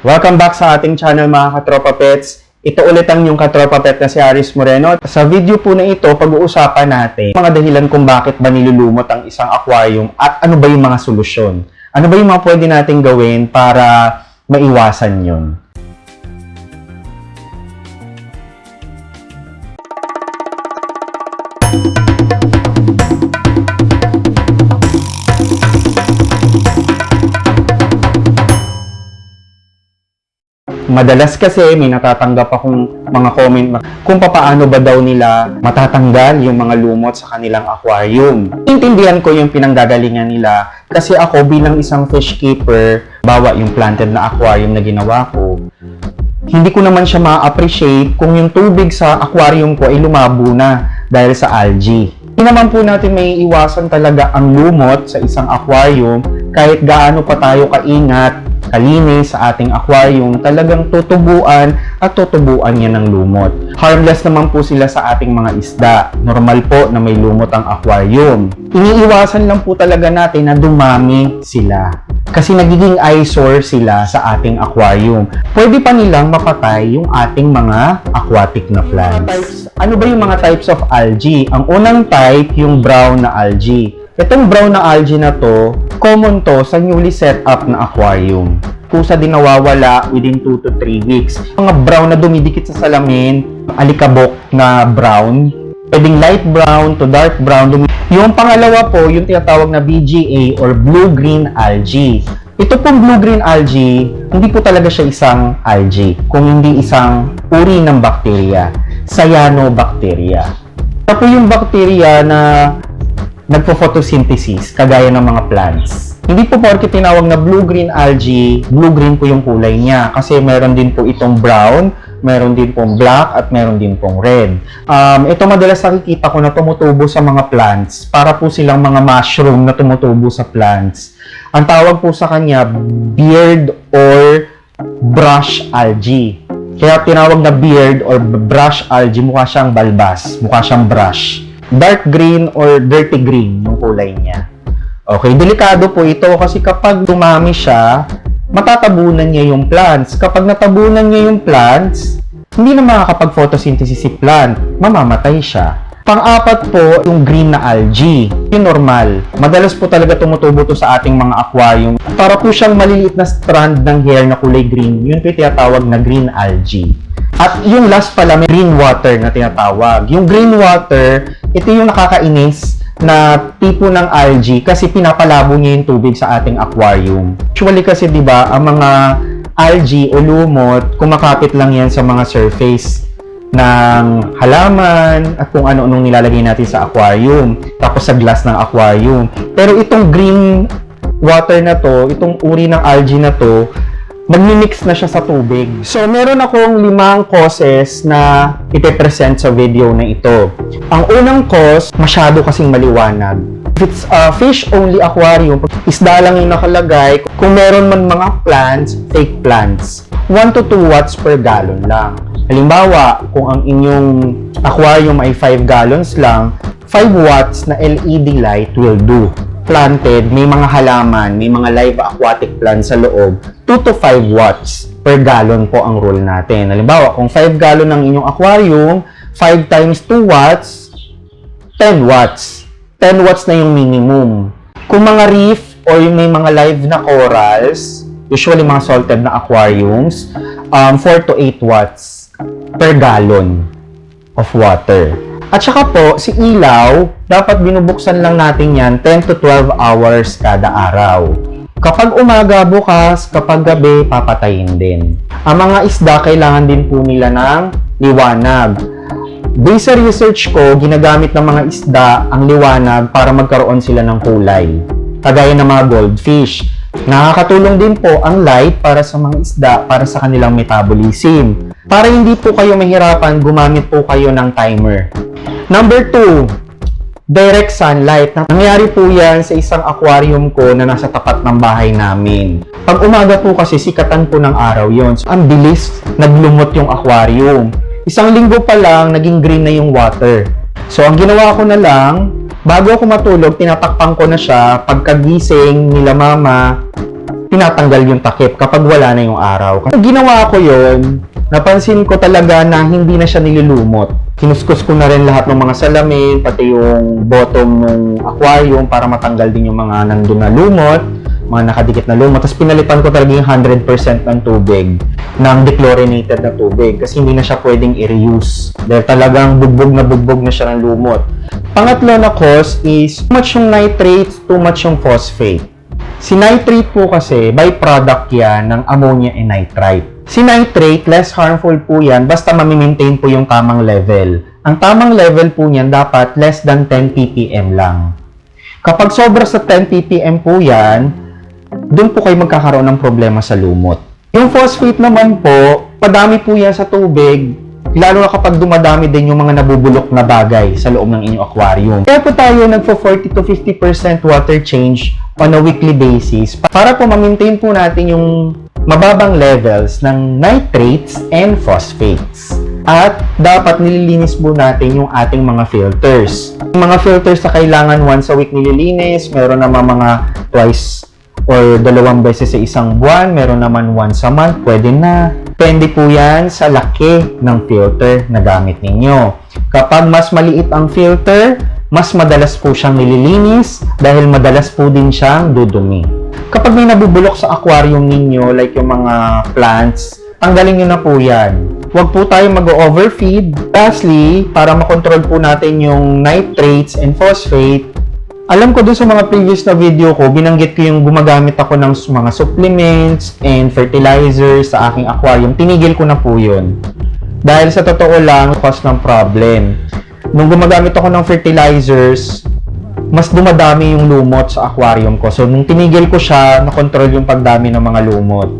Welcome back sa ating channel mga katropa pets. Ito ulit ang yung katropa pet na si Aris Moreno. Sa video po na ito, pag-uusapan natin mga dahilan kung bakit ba nilulumot ang isang aquarium at ano ba yung mga solusyon. Ano ba yung mga pwede nating gawin para maiwasan yun. Madalas kasi may natatanggap akong mga comment kung papaano ba daw nila matatanggal yung mga lumot sa kanilang aquarium. Intindihan ko yung pinanggagalingan nila kasi ako bilang isang fish keeper, bawa yung planted na aquarium na ginawa ko, hindi ko naman siya ma-appreciate kung yung tubig sa aquarium ko ay lumabo na dahil sa algae. Hindi naman po natin may iwasan talaga ang lumot sa isang aquarium kahit gaano pa tayo kaingat, kalinis sa ating aquarium, talagang tutubuan at tutubuan niya ng lumot. Harmless naman po sila sa ating mga isda. Normal po na may lumot ang aquarium. Iniiwasan lang po talaga natin na dumami sila. Kasi nagiging eyesore sila sa ating aquarium. Pwede pa nilang mapatay yung ating mga aquatic na plants. Ano ba yung mga types of algae? Ang unang type, yung brown na algae. Itong brown na algae na to, common to sa newly set up na aquarium. Kusa din nawawala within 2 to 3 weeks. Mga brown na dumidikit sa salamin, alikabok na brown, pwedeng light brown to dark brown. Yung pangalawa po, yung tinatawag na BGA or blue-green algae. Ito pong blue-green algae, hindi po talaga siya isang algae, kung hindi isang uri ng bakterya, cyanobacteria. Ito po yung bakterya na nagpo-photosynthesis kagaya ng mga plants. Hindi po porke tinawag na blue-green algae, blue-green po yung kulay niya kasi meron din po itong brown, meron din pong black at meron din pong red. Um, ito madalas nakikita ko na tumutubo sa mga plants para po silang mga mushroom na tumutubo sa plants. Ang tawag po sa kanya beard or brush algae. Kaya tinawag na beard or brush algae, mukha siyang balbas, mukha siyang brush dark green or dirty green yung kulay niya. Okay, delikado po ito kasi kapag dumami siya, matatabunan niya yung plants. Kapag natabunan niya yung plants, hindi na makakapag-photosynthesis si plant, mamamatay siya. Pang-apat po, yung green na algae. Yung normal. Madalas po talaga tumutubo to sa ating mga aquarium. Para po siyang maliliit na strand ng hair na kulay green. Yun po tinatawag na green algae. At yung last pala, may green water na tinatawag. Yung green water, ito yung nakakainis na tipo ng algae kasi pinapalabo niya yung tubig sa ating aquarium. Usually kasi 'di ba, ang mga algae o lumot, kumakapit lang yan sa mga surface ng halaman at kung ano-anong nilalagay natin sa aquarium, tapos sa glass ng aquarium. Pero itong green water na to, itong uri ng algae na to, nagmi-mix na siya sa tubig. So, meron akong limang causes na ipe-present sa video na ito. Ang unang cause, masyado kasing maliwanag. If it's a fish-only aquarium, isda lang yung nakalagay. Kung meron man mga plants, fake plants. 1 to 2 watts per gallon lang. Halimbawa, kung ang inyong aquarium ay 5 gallons lang, 5 watts na LED light will do planted, may mga halaman, may mga live aquatic plants sa loob, 2 to 5 watts per gallon po ang rule natin. Halimbawa, kung 5 gallon ang inyong aquarium, 5 times 2 watts, 10 watts. 10 watts na yung minimum. Kung mga reef or may mga live na corals, usually mga salted na aquariums, um, 4 to 8 watts per gallon of water. At saka po, si ilaw, dapat binubuksan lang natin yan 10 to 12 hours kada araw. Kapag umaga bukas, kapag gabi, papatayin din. Ang mga isda, kailangan din po nila ng liwanag. Based sa research ko, ginagamit ng mga isda ang liwanag para magkaroon sila ng kulay. Kagaya ng mga goldfish. Nakakatulong din po ang light para sa mga isda para sa kanilang metabolism. Para hindi po kayo mahirapan, gumamit po kayo ng timer. Number 2, direct sunlight. Nangyari po yan sa isang aquarium ko na nasa tapat ng bahay namin. Pag umaga po kasi sikatan po ng araw yon. So, ang bilis naglumot yung aquarium. Isang linggo pa lang, naging green na yung water. So, ang ginawa ko na lang, bago ako matulog, tinatakpan ko na siya. Pagkagising nila mama, tinatanggal yung takip kapag wala na yung araw. Kasi ginawa ko yon napansin ko talaga na hindi na siya nilulumot. Kinuskus ko na rin lahat ng mga salamin, pati yung bottom ng aquarium para matanggal din yung mga nandun na lumot, mga nakadikit na lumot. Tapos pinalitan ko talaga yung 100% ng tubig, ng dechlorinated na tubig kasi hindi na siya pwedeng i-reuse. Dahil talagang bugbog na bugbog na siya ng lumot. Pangatlo na cause is too much yung nitrates, too much yung phosphate. Si nitrate po kasi, byproduct yan ng ammonia and nitrite. Si nitrate, less harmful po yan basta mamimaintain po yung tamang level. Ang tamang level po niyan dapat less than 10 ppm lang. Kapag sobra sa 10 ppm po yan, doon po kayo magkakaroon ng problema sa lumot. Yung phosphate naman po, padami po yan sa tubig, lalo na kapag dumadami din yung mga nabubulok na bagay sa loob ng inyong aquarium. Kaya po tayo nagfo 40 to 50% water change on a weekly basis para po ma-maintain po natin yung mababang levels ng nitrates and phosphates. At dapat nililinis po natin yung ating mga filters. Yung mga filters na kailangan once a week nililinis, meron naman mga twice or dalawang beses sa isang buwan, meron naman once a month, pwede na. Depende po yan sa laki ng filter na gamit ninyo. Kapag mas maliit ang filter, mas madalas po siyang nililinis dahil madalas po din siyang dudumi. Kapag may nabubulok sa aquarium ninyo, like yung mga plants, tanggalin nyo na po yan. Huwag po tayo mag-overfeed. Lastly, para makontrol po natin yung nitrates and phosphate, alam ko dun sa mga previous na video ko, binanggit ko yung gumagamit ako ng mga supplements and fertilizers sa aking aquarium. Tinigil ko na po yun. Dahil sa totoo lang, cause ng problem. Nung gumagamit ako ng fertilizers, mas dumadami yung lumot sa aquarium ko. So, nung tinigil ko siya, nakontrol yung pagdami ng mga lumot.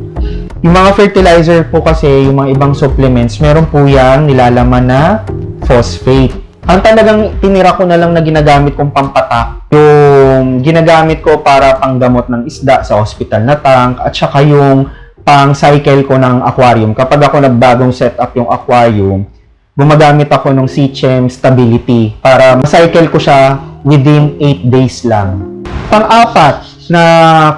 Yung mga fertilizer po kasi, yung mga ibang supplements, meron po yan nilalaman na phosphate. Ang talagang tinira ko na lang na ginagamit kong pampatak, yung ginagamit ko para panggamot ng isda sa hospital na tank, at saka yung pang cycle ko ng aquarium. Kapag ako nagbagong setup yung aquarium, gumagamit ako ng CChem Stability para ma-cycle ko siya within 8 days lang. Pang-apat na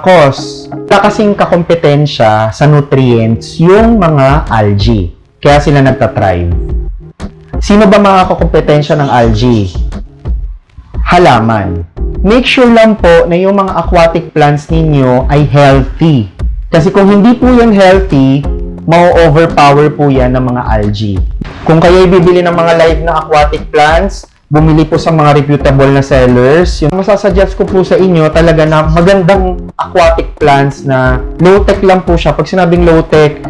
cause, kasing kakompetensya sa nutrients yung mga algae. Kaya sila nagtatribe. Sino ba mga kakompetensya ng algae? Halaman. Make sure lang po na yung mga aquatic plants ninyo ay healthy. Kasi kung hindi po yan healthy, mau-overpower po yan ng mga algae. Kung kayo bibili ng mga live na aquatic plants, bumili po sa mga reputable na sellers. Yung masasuggest ko po sa inyo talaga na magandang aquatic plants na low-tech lang po siya. Pag sinabing low-tech,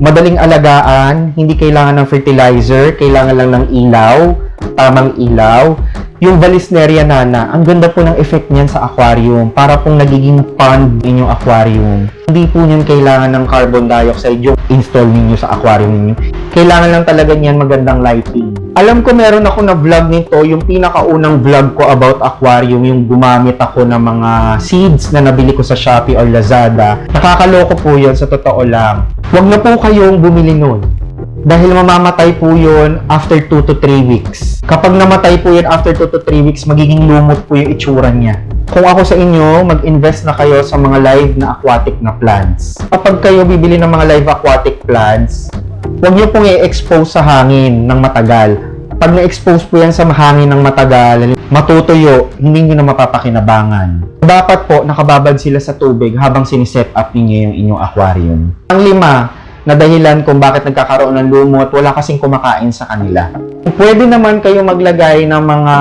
madaling alagaan, hindi kailangan ng fertilizer, kailangan lang ng ilaw, tamang ilaw. Yung Valisneria nana, ang ganda po ng effect niyan sa aquarium. Para pong nagiging pond inyong aquarium. Hindi po niyan kailangan ng carbon dioxide yung install ninyo sa aquarium ninyo. Kailangan lang talaga niyan magandang lighting. Alam ko meron ako na vlog nito, yung pinakaunang vlog ko about aquarium, yung gumamit ako ng mga seeds na nabili ko sa Shopee or Lazada. Nakakaloko po yun sa totoo lang. Huwag na po kayong bumili nun. Dahil mamamatay po yun after 2 to 3 weeks. Kapag namatay po yun after 2 to 3 weeks, magiging lumot po yung itsura niya. Kung ako sa inyo, mag-invest na kayo sa mga live na aquatic na plants. Kapag kayo bibili ng mga live aquatic plants, huwag niyo pong i-expose sa hangin ng matagal. Pag na-expose po yan sa hangin ng matagal, matutuyo, hindi nyo na mapapakinabangan. Dapat po, nakababad sila sa tubig habang siniset up ninyo yung inyong aquarium. Ang lima, na dahilan kung bakit nagkakaroon ng lumot, wala kasing kumakain sa kanila. Pwede naman kayo maglagay ng mga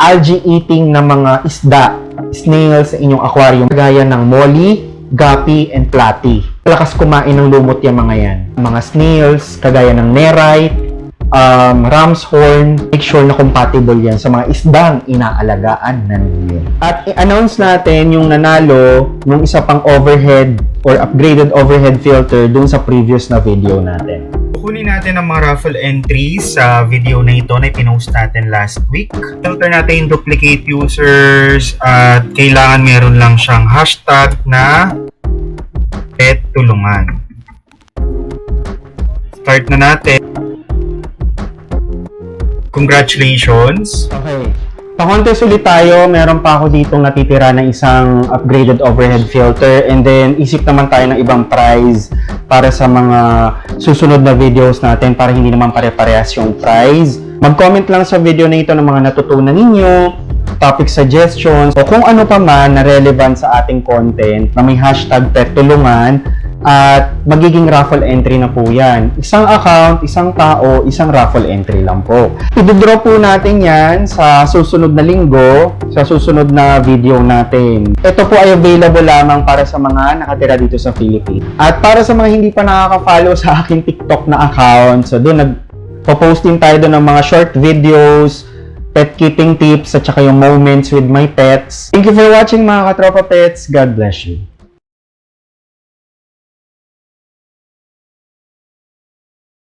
algae eating na mga isda, snails sa inyong aquarium, gaya ng molly, guppy, and platy. Lakas kumain ng lumot yung mga yan. Mga snails, kagaya ng nerite, um, ram's horn, make sure na compatible yan sa mga isdang inaalagaan na ninyo. At i-announce natin yung nanalo ng isa pang overhead or upgraded overhead filter dun sa previous na video natin. Kukunin natin ang mga raffle entries sa video na ito na pinost natin last week. Filter natin yung duplicate users at kailangan meron lang siyang hashtag na pet tulungan. Start na natin. Congratulations! Okay. Pa-contest ulit tayo, meron pa ako dito natitira na isang upgraded overhead filter and then isip naman tayo ng ibang prize para sa mga susunod na videos natin para hindi naman pare-parehas yung prize. Mag-comment lang sa video na ito ng mga natutunan ninyo, topic suggestions, o kung ano pa man na relevant sa ating content na may hashtag pettulungan at magiging raffle entry na po yan. Isang account, isang tao, isang raffle entry lang po. Idodraw po natin yan sa susunod na linggo, sa susunod na video natin. Ito po ay available lamang para sa mga nakatira dito sa Philippines. At para sa mga hindi pa nakaka-follow sa aking TikTok na account, so doon nag post din tayo doon ng mga short videos, pet keeping tips, at saka yung moments with my pets. Thank you for watching mga katropa pets. God bless you.